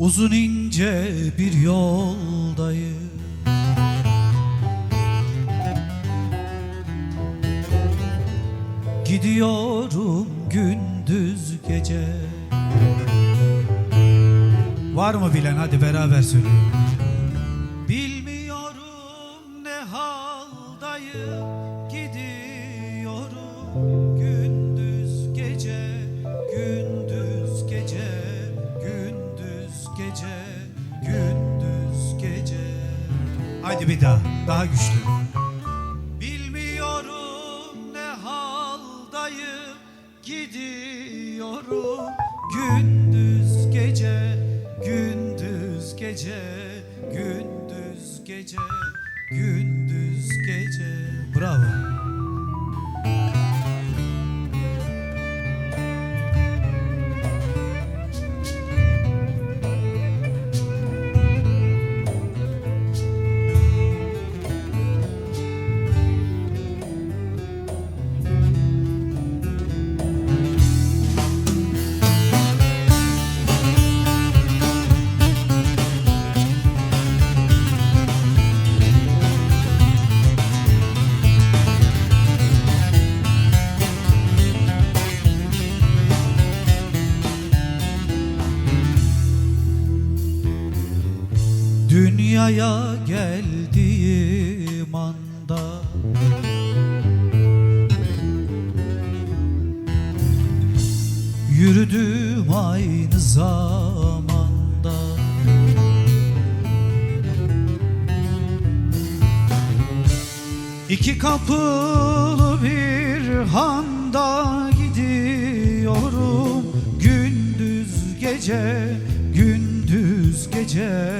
Uzun ince bir yoldayım. Gidiyorum gündüz gece. Var mı bilen? Hadi beraber söyleyelim. Bilmiyorum ne haldayım. Gidiyorum Gündüz gece. Haydi bir daha daha güçlü. Bilmiyorum ne haldayım Gidiyorum. Gündüz gece Gündüz gece Gündüz gece Gündüz gece Dünyaya geldiğim anda. Yürüdüm aynı zamanda. İki kapılı bir handa gidiyorum. Gündüz gece, gündüz gece,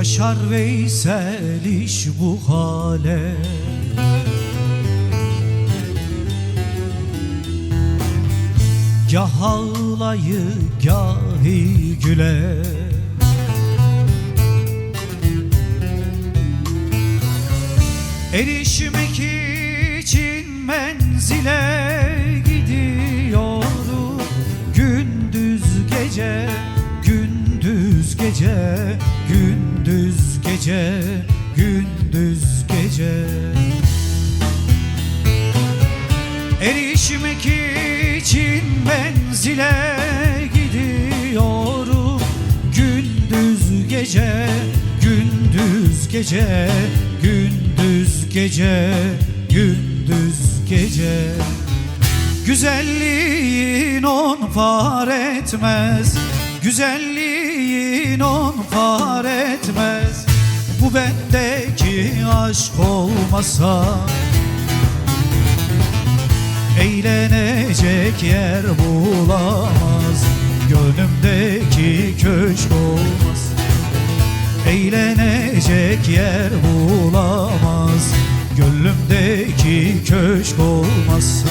Şaşar Veysel iş bu hale. Gah ağlayı gahi güle. Erişmek için menzile gidiyorum Gündüz gece, gece, gündüz gece, gündüz gece. Erişmek için menzile gidiyorum. Gündüz gece, gündüz gece, gündüz gece, gündüz gece. Güzelliğin on par etmez Güzelliğin on par etmez. Bu bendeki aşk olmasa Eğlenecek yer bulamaz. Gönlümdeki köşk olmaz. Eğlenecek yer bulamaz. Gönlümdeki köşk olmazsa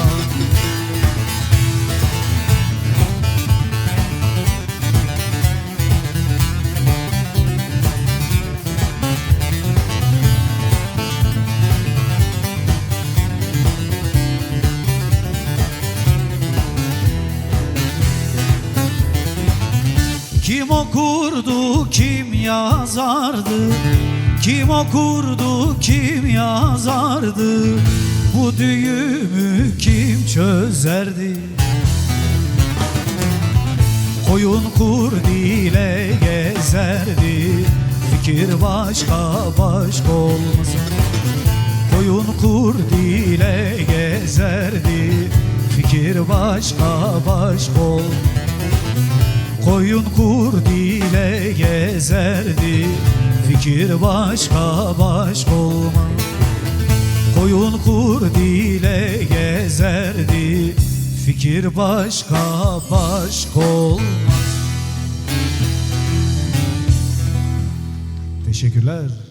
okurdu, kim yazardı? Kim okurdu, kim yazardı? Bu düğümü kim çözerdi? Koyun kurd ile gezerdi Fikir başka başka olmasın Koyun kurd ile gezerdi Fikir başka başka ol Koyun kurd ile gezerdi Fikir başka başka olmaz Koyun kurd ile gezerdi Fikir başka başka olmaz Teşekkürler.